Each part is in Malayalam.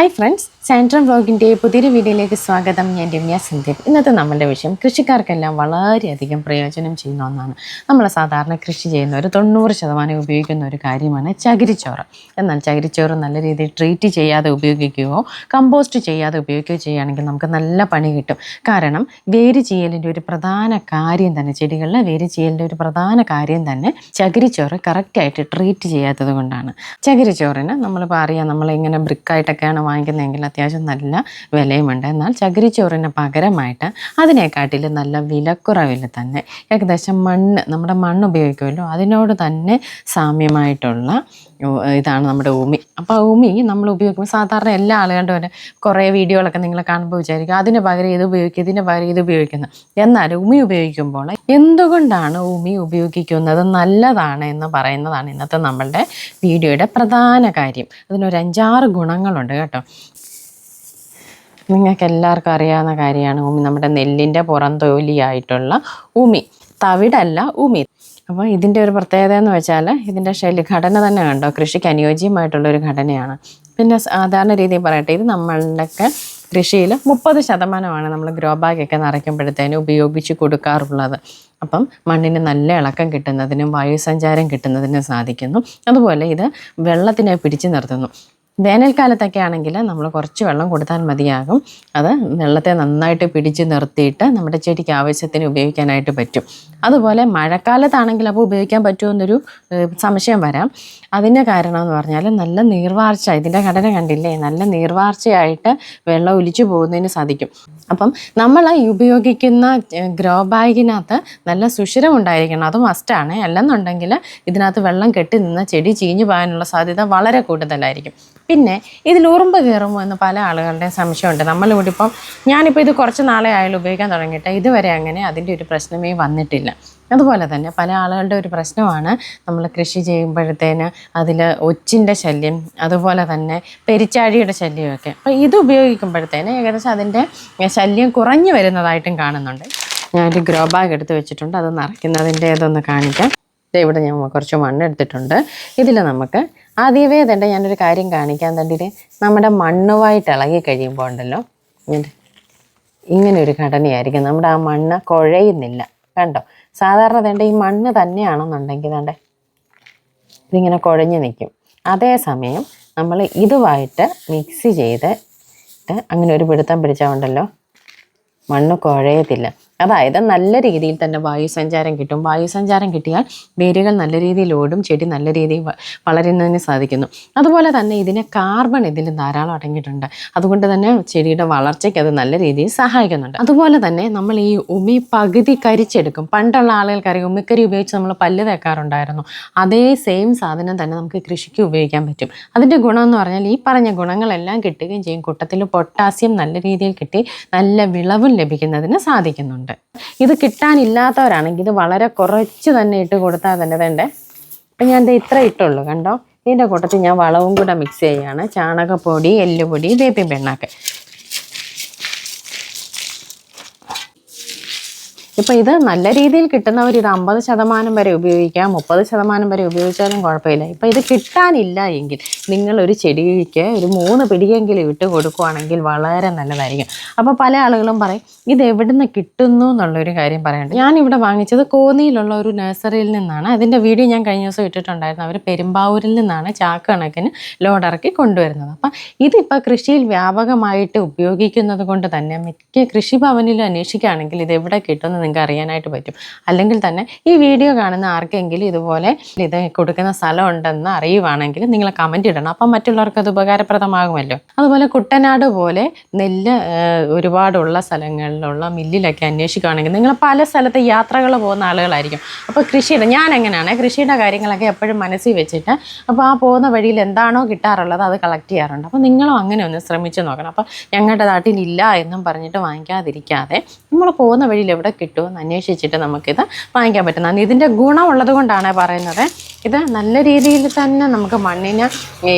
ഹായ് ഫ്രണ്ട്സ് സാൻട്രം വ്ലോഗിന്റെ പുതിയൊരു വീഡിയോയിലേക്ക് സ്വാഗതം. ഞാൻ രമ്യ സിന്ധ്യ ഇന്നത്തെ നമ്മളുടെ വിഷയം കൃഷിക്കാർക്കെല്ലാം വളരെയധികം പ്രയോജനം ചെയ്യുന്ന ഒന്നാണ്. നമ്മൾ സാധാരണ കൃഷി ചെയ്യുന്ന ഒരു തൊണ്ണൂറ് ശതമാനം ഉപയോഗിക്കുന്ന ഒരു കാര്യമാണ് ചകിരിച്ചോറ്. എന്നാൽ ചകിരിച്ചോറ് നല്ല രീതിയിൽ ട്രീറ്റ് ചെയ്യാതെ ഉപയോഗിക്കുകയോ കമ്പോസ്റ്റ് ചെയ്യാതെ ഉപയോഗിക്കുകയോ ചെയ്യുകയാണെങ്കിൽ നമുക്ക് നല്ല പണി കിട്ടും. കാരണം വേര് ചെയ്യലിന്റെ ഒരു പ്രധാന കാര്യം തന്നെ ചെടികളിലെ വേര് ചെയ്യലിന്റെ ഒരു പ്രധാന കാര്യം തന്നെ ചകിരിച്ചോറ് കറക്റ്റായിട്ട് ട്രീറ്റ് ചെയ്യാത്തത് കൊണ്ടാണ്. ചകിരിച്ചോറിന് നമ്മളിപ്പോൾ അറിയാം നമ്മളിങ്ങനെ ബ്രിക്കായിട്ടൊക്കെയാണ് വാങ്ങിക്കുന്നതെങ്കിൽ അത്യാവശ്യം നല്ല വിലയുമുണ്ട്. എന്നാൽ ചകിരിച്ചോറിന് പകരമായിട്ട് അതിനെക്കാട്ടിൽ നല്ല വിലക്കുറവിൽ തന്നെ ഏകദേശം മണ്ണ് നമ്മുടെ മണ്ണ് ഉപയോഗിക്കുമല്ലോ. അതിനോട് തന്നെ സാമ്യമായിട്ടുള്ള ഇതാണ് നമ്മുടെ ഉമി. അപ്പോൾ ഉമി നമ്മൾ ഉപയോഗിക്കുമ്പോൾ സാധാരണ എല്ലാ ആളുകളുടെ ഒരു കുറേ വീഡിയോകളൊക്കെ നിങ്ങൾ കാണുമ്പോൾ വിചാരിക്കും അതിന് പകരം ഇത് ഉപയോഗിക്കുക ഇതിന് പകരം ഇത് ഉപയോഗിക്കുന്നു. എന്നാൽ ഉമി ഉപയോഗിക്കുമ്പോൾ എന്തുകൊണ്ടാണ് ഉമി ഉപയോഗിക്കുന്നത് നല്ലതാണ് എന്ന് പറയുന്നതാണ് ഇന്നത്തെ നമ്മളുടെ വീഡിയോയുടെ പ്രധാന കാര്യം. അതിനൊരു അഞ്ചാറ് ഗുണങ്ങളുണ്ട് കേട്ടോ. നിങ്ങൾക്ക് എല്ലാവർക്കും അറിയാവുന്ന കാര്യമാണ് ഉമി. നമ്മുടെ നെല്ലിന്റെ പുറം തൊലിയായിട്ടുള്ള ഉമി. തവിടല്ല ഉമി. അപ്പോൾ ഇതിന്റെ ഒരു പ്രത്യേകത എന്ന് വെച്ചാൽ ഇതിന്റെ ശൈലി ഘടന തന്നെ കണ്ടോ? കൃഷിക്ക് അനുയോജ്യമായിട്ടുള്ള ഒരു ഘടനയാണ്. പിന്നെ സാധാരണ രീതിയിൽ പറയട്ടെ ഇത് നമ്മളുടെയൊക്കെ കൃഷിയിൽ മുപ്പത് ശതമാനമാണ് നമ്മൾ ഗ്രോ ബാഗൊക്കെ നിറയ്ക്കുമ്പോഴത്തേനും ഉപയോഗിച്ച് കൊടുക്കാറുള്ളത്. അപ്പം മണ്ണിന് നല്ല ഇളക്കം കിട്ടുന്നതിനും വായുസഞ്ചാരം കിട്ടുന്നതിനും സാധിക്കുന്നു. അതുപോലെ ഇത് വെള്ളത്തിനെ പിടിച്ചു നിർത്തുന്നു. വേനൽക്കാലത്തൊക്കെ ആണെങ്കിൽ നമ്മൾ കുറച്ച് വെള്ളം കൊടുത്താൽ മതിയാകും. അത് വെള്ളത്തെ നന്നായിട്ട് പിടിച്ച് നിർത്തിയിട്ട് നമ്മുടെ ചെടിക്ക് ആവശ്യത്തിന് ഉപയോഗിക്കാനായിട്ട് പറ്റും. അതുപോലെ മഴക്കാലത്താണെങ്കിൽ അപ്പോൾ ഉപയോഗിക്കാൻ പറ്റുമെന്നൊരു സംശയം വരാം. അതിന്റെ കാരണം എന്ന് പറഞ്ഞാൽ നല്ല നീർവാർച്ച ഇതിന്റെ ഘടന കണ്ടില്ലേ? നല്ല നീർവാർച്ചയായിട്ട് വെള്ളം ഒലിച്ചു പോകുന്നതിന് സാധിക്കും. അപ്പം നമ്മൾ ഈ ഉപയോഗിക്കുന്ന ഗ്രോ ബാഗിനകത്ത് നല്ല സുഷിരം ഉണ്ടായിരിക്കണം. അത് മസ്റ്റാണ് അല്ലെന്നുണ്ടെങ്കിൽ ഇതിനകത്ത് വെള്ളം കെട്ടി നിന്ന് ചെടി ചീഞ്ഞു പോകാനുള്ള സാധ്യത വളരെ കൂടുതലായിരിക്കും. പിന്നെ ഇതിൽ ഉറുമ്പ് കയറുമോ എന്ന് പല ആളുകളുടെയും സംശയമുണ്ട്. നമ്മളിവിടെ ഇപ്പം ഞാനിപ്പോൾ ഇത് കുറച്ച് നാളെ ആയാലും ഉപയോഗിക്കാൻ തുടങ്ങിയിട്ട് ഇതുവരെ അങ്ങനെ അതിന്റെ ഒരു പ്രശ്നമേ വന്നിട്ടില്ല. അതുപോലെ തന്നെ പല ആളുകളുടെ ഒരു പ്രശ്നമാണ് നമ്മൾ കൃഷി ചെയ്യുമ്പോഴത്തേന് അതിൽ ഒച്ചിന്റെ ശല്യം അതുപോലെ തന്നെ പെരിച്ചാഴിയുടെ ശല്യമൊക്കെ. അപ്പോൾ ഇത് ഉപയോഗിക്കുമ്പോഴത്തേന് ഏകദേശം അതിന്റെ ശല്യം കുറഞ്ഞു വരുന്നതായിട്ടും കാണുന്നുണ്ട്. ഞാനൊരു ഗ്രോ ബാഗ് എടുത്ത് വെച്ചിട്ടുണ്ട്. അത് നിറയ്ക്കുന്നതിന്റെ ഇതൊന്ന് കാണിക്കാം ഇവിടെ ഞാൻ കുറച്ച് മണ്ണെടുത്തിട്ടുണ്ട്. ഇതിൽ നമുക്ക് ആദ്യമേ തന്നെ ഞാനൊരു കാര്യം കാണിക്കാൻ തണ്ടിട്ട് നമ്മുടെ മണ്ണുമായിട്ട് ഇളകി കഴിയുമ്പോൾ ഉണ്ടല്ലോ ഇങ്ങനെ ഒരു ഘടനയായിരിക്കും. നമ്മുടെ ആ മണ്ണ് കുഴയുന്നില്ല കണ്ടോ? സാധാരണ തേണ്ട ഈ മണ്ണ് തന്നെയാണെന്നുണ്ടെങ്കിൽ വേണ്ടേ ഇതിങ്ങനെ കുഴഞ്ഞു നിൽക്കും. അതേസമയം നമ്മൾ ഇതുമായിട്ട് മിക്സ് ചെയ്ത് അങ്ങനെ ഒരു പിടുത്തം പിടിച്ചാൽ ഉണ്ടല്ലോ മണ്ണ് കുഴയത്തില്ല. അതായത് നല്ല രീതിയിൽ തന്നെ വായുസഞ്ചാരം കിട്ടും. വായുസഞ്ചാരം കിട്ടിയാൽ വേരുകൾ നല്ല രീതിയിൽ ഓടും ചെടി നല്ല രീതിയിൽ വളരുന്നതിന് സാധിക്കുന്നു. അതുപോലെ തന്നെ ഇതിന് കാർബൺ ഇതിൽ ധാരാളം അടങ്ങിയിട്ടുണ്ട്. അതുകൊണ്ട് തന്നെ ചെടിയുടെ വളർച്ചയ്ക്ക് അത് നല്ല രീതിയിൽ സഹായിക്കുന്നുണ്ട്. അതുപോലെ തന്നെ നമ്മൾ ഈ ഉമി പകുതി കരിച്ചെടുക്കും. പണ്ടുള്ള ആളുകൾക്കറിയാം ഉമിക്കരി ഉപയോഗിച്ച് നമ്മൾ പല്ല് തേക്കാറുണ്ടായിരുന്നു. അതേ സെയിം സാധനം തന്നെ നമുക്ക് കൃഷിക്ക് ഉപയോഗിക്കാൻ പറ്റും. അതിന്റെ ഗുണം എന്ന് പറഞ്ഞാൽ ഈ പറഞ്ഞ ഗുണങ്ങളെല്ലാം കിട്ടുകയും ചെയ്യും. കൂട്ടത്തിൽ പൊട്ടാസ്യം നല്ല രീതിയിൽ കിട്ടി നല്ല വിളവും ലഭിക്കുന്നതിന് സാധിക്കുന്നുണ്ട്. ഇത് കിട്ടാനില്ലാത്തവരാണെങ്കിൽ ഇത് വളരെ കുറച്ച് തന്നെ ഇട്ട് കൊടുത്താൽ തന്നെ വേണ്ടേ? അപ്പം ഞാൻ ഇത് ഇത്ര ഇട്ടുള്ളൂ കണ്ടോ? ഇതിന്റെ കൂട്ടത്തിൽ ഞാൻ വളവും കൂടെ മിക്സ് ചെയ്യുകയാണ്. ചാണകപ്പൊടി എല്ലുപൊടി വേപ്പിൻ പിണ്ണാക്ക്. ഇപ്പം ഇത് നല്ല രീതിയിൽ കിട്ടുന്നവർ ഇത് അമ്പത് ശതമാനം വരെ ഉപയോഗിക്കാം മുപ്പത് ശതമാനം വരെ ഉപയോഗിച്ചാലും കുഴപ്പമില്ല. ഇപ്പം ഇത് കിട്ടാനില്ല എങ്കിൽ നിങ്ങൾ ഒരു ചെടിക്ക് ഒരു മൂന്ന് പിടിയെങ്കിലും ഇട്ട് കൊടുക്കുകയാണെങ്കിൽ വളരെ നല്ലതായിരിക്കും. അപ്പോൾ പല ആളുകളും പറയും ഇത് എവിടുന്ന് കിട്ടുന്നു എന്നുള്ളൊരു കാര്യം പറയണ്ട ഞാനിവിടെ വാങ്ങിച്ചത് കോന്നിയിലുള്ള ഒരു നഴ്സറിയിൽ നിന്നാണ്. അതിന്റെ വീഡിയോ ഞാൻ കഴിഞ്ഞ ദിവസം ഇട്ടിട്ടുണ്ടായിരുന്നു. അവർ പെരുമ്പാവൂരിൽ നിന്നാണ് ചാക്ക് കണക്കിന് ലോഡ് കൊണ്ടുവരുന്നത്. അപ്പം ഇതിപ്പോൾ കൃഷിയിൽ വ്യാപകമായിട്ട് ഉപയോഗിക്കുന്നത് കൊണ്ട് തന്നെ മിക്ക കൃഷിഭവനിലും അന്വേഷിക്കുകയാണെങ്കിൽ ഇത് എവിടെ കിട്ടുമെന്ന് നിങ്ങൾക്ക് അറിയാനായിട്ട് പറ്റും. അല്ലെങ്കിൽ തന്നെ ഈ വീഡിയോ കാണുന്ന ആർക്കെങ്കിലും ഇതുപോലെ ഇത് കൊടുക്കുന്ന സ്ഥലം ഉണ്ടെന്ന് അറിയുവാണെങ്കിൽ നിങ്ങൾ കമന്റ് ഇടണം. അപ്പം മറ്റുള്ളവർക്ക് അത് ഉപകാരപ്രദമാകുമല്ലോ. അതുപോലെ കുട്ടനാട് പോലെ നെല്ല് ഒരുപാടുള്ള സ്ഥലങ്ങളിലുള്ള മില്ലിലൊക്കെ അന്വേഷിക്കുകയാണെങ്കിൽ നിങ്ങൾ പല സ്ഥലത്ത് യാത്രകൾ പോകുന്ന ആളുകളായിരിക്കും. അപ്പോൾ കൃഷിയുടെ ഞാൻ എങ്ങനെയാണ് കൃഷിയുടെ കാര്യങ്ങളൊക്കെ എപ്പോഴും മനസ്സിൽ വെച്ചിട്ട് അപ്പോൾ ആ പോകുന്ന വഴിയിൽ എന്താണോ കിട്ടാറുള്ളത് അത് കളക്ട് ചെയ്യാറുണ്ട്. അപ്പോൾ നിങ്ങളും അങ്ങനെ ഒന്ന് ശ്രമിച്ചു നോക്കണം. അപ്പോൾ ഞങ്ങളുടെ നാട്ടിൽ ഇല്ല എന്നും പറഞ്ഞിട്ട് വാങ്ങിക്കാതിരിക്കാതെ നമ്മൾ പോകുന്ന വഴിയിൽ എവിടെ കിട്ടുമെന്ന് അന്വേഷിച്ചിട്ട് നമുക്കിത് വാങ്ങിക്കാൻ പറ്റുന്നതാണ് ഇതിന്റെ ഗുണമുള്ളത് കൊണ്ടാണ് പറയുന്നത്. ഇത് നല്ല രീതിയിൽ തന്നെ നമുക്ക് മണ്ണിന്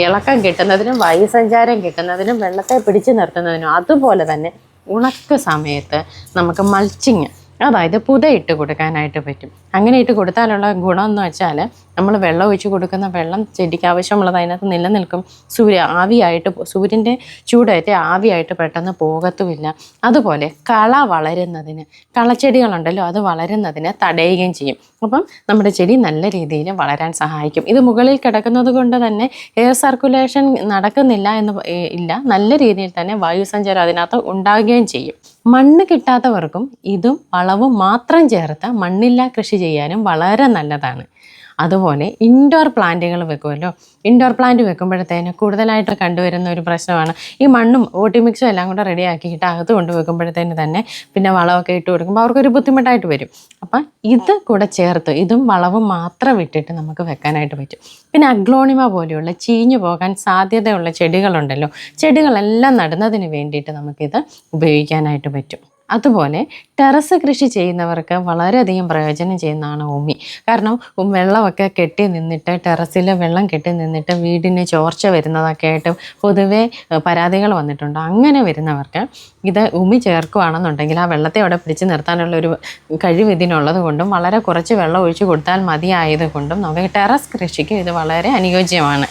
ഇളക്കം കിട്ടുന്നതിനും വായുസഞ്ചാരം കിട്ടുന്നതിനും വെള്ളത്തെ പിടിച്ചു നിർത്തുന്നതിനും അതുപോലെ തന്നെ ഉണക്ക സമയത്ത് നമുക്ക് മൾച്ചിങ് അതായത് പുതയിട്ട് കൊടുക്കാനായിട്ട് പറ്റും. അങ്ങനെ ഇട്ട് കൊടുത്താലുള്ള ഗുണം എന്ന് വെച്ചാൽ നമ്മൾ വെള്ളം ഒഴിച്ച് കൊടുക്കുന്ന വെള്ളം ചെടിക്ക് ആവശ്യമുള്ളത് അതിനകത്ത് നിലനിൽക്കും. സൂര്യ ആവിയായിട്ട് സൂര്യന്റെ ചൂടേറ്റ് ആവിയായിട്ട് പെട്ടെന്ന് പോകത്തുമില്ല. അതുപോലെ കള വളരുന്നതിന് കളച്ചെടികളുണ്ടല്ലോ അത് വളരുന്നതിന് തടയുകയും ചെയ്യും. അപ്പം നമ്മുടെ ചെടി നല്ല രീതിയിൽ വളരാൻ സഹായിക്കും. ഇത് മുകളിൽ കിടക്കുന്നത് കൊണ്ട് തന്നെ എയർ സർക്കുലേഷൻ നടക്കുന്നില്ല എന്ന് ഇല്ല. നല്ല രീതിയിൽ തന്നെ വായുസഞ്ചാരം അതിനകത്ത് ഉണ്ടാകുകയും ചെയ്യും. മണ്ണ് കിട്ടാത്തവർക്കും ഇതും വളവും മാത്രം ചേർത്ത് മണ്ണില്ലാ കൃഷി ചെയ്യാനും വളരെ നല്ലതാണ്. അതുപോലെ ഇൻഡോർ പ്ലാന്റുകൾ വെക്കുമല്ലോ. ഇൻഡോർ പ്ലാന്റ് വെക്കുമ്പോഴത്തേന് കൂടുതലായിട്ട് കണ്ടുവരുന്ന ഒരു പ്രശ്നമാണ്. ഈ മണ്ണും ഓട്ടി മിക്സും എല്ലാം കൂടെ റെഡി ആക്കിയിട്ട് അകത്ത് കൊണ്ട് വെക്കുമ്പോഴത്തേന് തന്നെ പിന്നെ വളമൊക്കെ ഇട്ട് കൊടുക്കുമ്പോൾ അവർക്കൊരു ബുദ്ധിമുട്ടായിട്ട് വരും. അപ്പം ഇത് കൂടെ ചേർത്ത് ഇതും വളവും മാത്രം വിട്ടിട്ട് നമുക്ക് വെക്കാനായിട്ട് പറ്റും. പിന്നെ അഗ്ലോണിമ പോലെയുള്ള ചീഞ്ഞു പോകാൻ സാധ്യതയുള്ള ചെടികളുണ്ടല്ലോ. ചെടികളെല്ലാം നടുന്നതിന് വേണ്ടിയിട്ട് നമുക്കിത് ഉപയോഗിക്കാനായിട്ട് പറ്റും. അതുപോലെ ടെറസ് കൃഷി ചെയ്യുന്നവർക്ക് വളരെയധികം പ്രയോജനം ചെയ്യുന്നതാണ് ഉമി. കാരണം വെള്ളമൊക്കെ കെട്ടി നിന്നിട്ട് ടെറസിൽ വെള്ളം കെട്ടി നിന്നിട്ട് വീടിന് ചോർച്ച വരുന്നതൊക്കെ ആയിട്ട് പൊതുവേ പരാതികൾ വന്നിട്ടുണ്ട്. അങ്ങനെ വരുന്നവർക്ക് ഇത് ഉമി ചേർക്കുകയാണെന്നുണ്ടെങ്കിൽ ആ വെള്ളത്തെ അവിടെ പിടിച്ചു നിർത്താനുള്ള ഒരു കഴിവ് ഇതിനുള്ളത് കൊണ്ടും വളരെ കുറച്ച് വെള്ളം ഒഴിച്ചു കൊടുത്താൽ മതിയായത് കൊണ്ടും നമുക്ക് ടെറസ് കൃഷിക്ക് ഇത് വളരെ അനുയോജ്യമാണ്.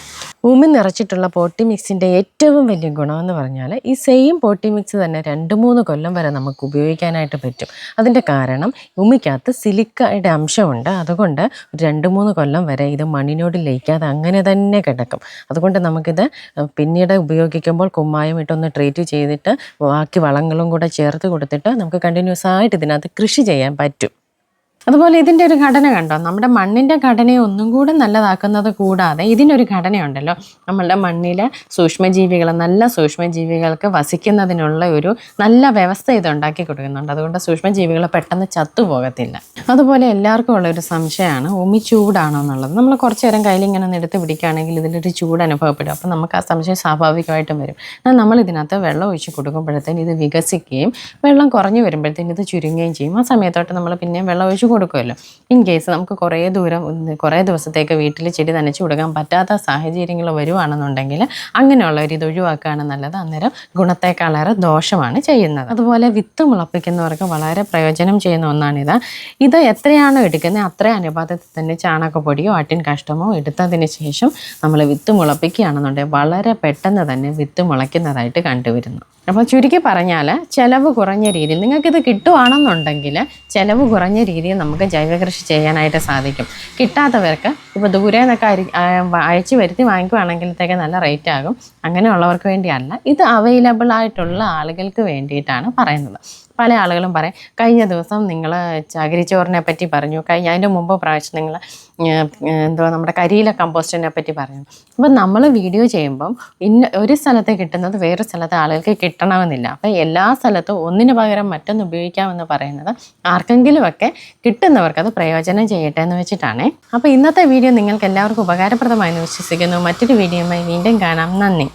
ഉമി നിറച്ചിട്ടുള്ള പോട്ടി മിക്സിന്റെ ഏറ്റവും വലിയ ഗുണമെന്ന് പറഞ്ഞാൽ ഈ സെയിം പോട്ടി മിക്സ് തന്നെ രണ്ട് മൂന്ന് കൊല്ലം വരെ നമുക്ക് ഉപയോഗിക്കാനായിട്ട് പറ്റും. അതിന്റെ കാരണം ഉമിക്കകത്ത് സിലിക്കയുടെ അംശമുണ്ട്. അതുകൊണ്ട് രണ്ട് മൂന്ന് കൊല്ലം വരെ ഇത് മണ്ണിനോട് ലയിക്കാതെ അങ്ങനെ തന്നെ കിടക്കും. അതുകൊണ്ട് നമുക്കിത് പിന്നീട് ഉപയോഗിക്കുമ്പോൾ കുമ്മായം ഇട്ടൊന്ന് ട്രീറ്റ് ചെയ്തിട്ട് ബാക്കി വളങ്ങളും കൂടെ ചേർത്ത് കൊടുത്തിട്ട് നമുക്ക് കണ്ടിന്യൂസ് ആയിട്ട് ഇതിനകത്ത് കൃഷി ചെയ്യാൻ പറ്റും. അതുപോലെ ഇതിന്റെ ഒരു ഘടന കണ്ടോ? നമ്മുടെ മണ്ണിന്റെ ഘടനയെ ഒന്നും കൂടെ നല്ലതാക്കുന്നത് കൂടാതെ ഇതിനൊരു ഘടനയുണ്ടല്ലോ. നമ്മളുടെ മണ്ണിലെ സൂക്ഷ്മജീവികൾ നല്ല സൂക്ഷ്മജീവികൾക്ക് വസിക്കുന്നതിനുള്ള ഒരു നല്ല വ്യവസ്ഥ ഇത് ഉണ്ടാക്കി കൊടുക്കുന്നുണ്ട്. അതുകൊണ്ട് സൂക്ഷ്മജീവികൾ പെട്ടെന്ന് ചത്തുപോകത്തില്ല അതുപോലെ എല്ലാവർക്കും ഉള്ളൊരു സംശയമാണ് ഉമി ചൂടാണോ എന്നുള്ളത്. നമ്മൾ കുറച്ച് നേരം കയ്യിൽ ഇങ്ങനെ ഒന്ന് എടുത്ത് പിടിക്കുകയാണെങ്കിൽ ഇതിലൊരു ചൂട് അനുഭവപ്പെടും. അപ്പോൾ നമുക്ക് ആ സംശയം സ്വാഭാവികമായിട്ടും വരും. എന്നാൽ നമ്മൾ ഇതിനകത്ത് വെള്ളം ഒഴിച്ച് കൊടുക്കുമ്പോഴത്തേന് ഇത് വികസിക്കുകയും വെള്ളം കുറഞ്ഞു വരുമ്പോഴത്തേന് ഇത് ചുരുങ്ങുകയും ചെയ്യും. ആ സമയത്തോട്ട് നമ്മൾ പിന്നെയും വെള്ളം ഒഴിച്ച് കൊടുക്കുമല്ലോ. ഇൻ കേസ് നമുക്ക് കുറേ ദൂരം കുറേ ദിവസത്തേക്ക് വീട്ടിൽ ചെടി നനച്ചു കൊടുക്കാൻ പറ്റാത്ത സാഹചര്യങ്ങൾ വരുവാണെന്നുണ്ടെങ്കിൽ അങ്ങനെയുള്ള ഒരു ഇത് ഒഴിവാക്കുകയാണ് നല്ലത്. അന്നേരം ഗുണത്തേക്കാളേറെ ദോഷമാണ് ചെയ്യുന്നത്. അതുപോലെ വിത്ത് മുളപ്പിക്കുന്നവർക്ക് വളരെ പ്രയോജനം ചെയ്യുന്ന ഒന്നാണിത്. ഇത് എത്രയാണോ എടുക്കുന്നത് അത്ര അനുപാതത്തിൽ തന്നെ ചാണകപ്പൊടിയോ ആട്ടിൻ കാഷ്ടമോ എടുത്തതിന് ശേഷം നമ്മൾ വിത്ത് മുളപ്പിക്കുകയാണെന്നുണ്ടെങ്കിൽ വളരെ പെട്ടെന്ന് തന്നെ വിത്ത് മുളയ്ക്കുന്നതായിട്ട് കണ്ടുവരുന്നു. അപ്പോൾ ചുരുക്കി പറഞ്ഞാൽ ചിലവ് കുറഞ്ഞ രീതിയിൽ നിങ്ങൾക്കിത് കിട്ടുവാണെന്നുണ്ടെങ്കിൽ ചിലവ് കുറഞ്ഞ രീതിയിൽ നമുക്ക് ജൈവ കൃഷി ചെയ്യാനായിട്ട് സാധിക്കും. കിട്ടാത്തവർക്ക് ഇപ്പോൾ ദൂരെ നിന്നൊക്കെ അരി അയച്ചു വരുത്തി വാങ്ങിക്കുവാണെങ്കിലത്തേക്ക് നല്ല റേറ്റ് ആകും. അങ്ങനെയുള്ളവർക്ക് വേണ്ടിയല്ല. ഇത് അവൈലബിൾ ആയിട്ടുള്ള ആളുകൾക്ക് വേണ്ടിയിട്ടാണ് പറയുന്നത്. പല ആളുകളും പറയും കഴിഞ്ഞ ദിവസം നിങ്ങൾ ചകിരിച്ചോറിനെ പറ്റി പറഞ്ഞു. കഴിഞ്ഞ അതിന്റെ മുമ്പ് പ്രാവശ്യം നിങ്ങൾ എന്തോ നമ്മുടെ കരിയില കമ്പോസ്റ്റിനെ പറ്റി പറഞ്ഞു. അപ്പം നമ്മൾ വീഡിയോ ചെയ്യുമ്പം ഇന്ന ഒരു സ്ഥലത്ത് കിട്ടുന്നത് വേറൊരു സ്ഥലത്ത് ആളുകൾക്ക് കിട്ടണമെന്നില്ല. അപ്പം എല്ലാ സ്ഥലത്തും ഒന്നിന് പകരം മറ്റൊന്ന് ഉപയോഗിക്കാമെന്ന് പറയുന്നത് ആർക്കെങ്കിലുമൊക്കെ കിട്ടുന്നവർക്ക് അത് പ്രയോജനം ചെയ്യട്ടെ എന്ന് വെച്ചിട്ടാണേ. അപ്പോൾ ഇന്നത്തെ വീഡിയോ നിങ്ങൾക്ക് എല്ലാവർക്കും ഉപകാരപ്രദമായി വിശ്വസിക്കുന്നു. മറ്റൊരു വീഡിയോയുമായി വീണ്ടും കാണാം. നന്ദി.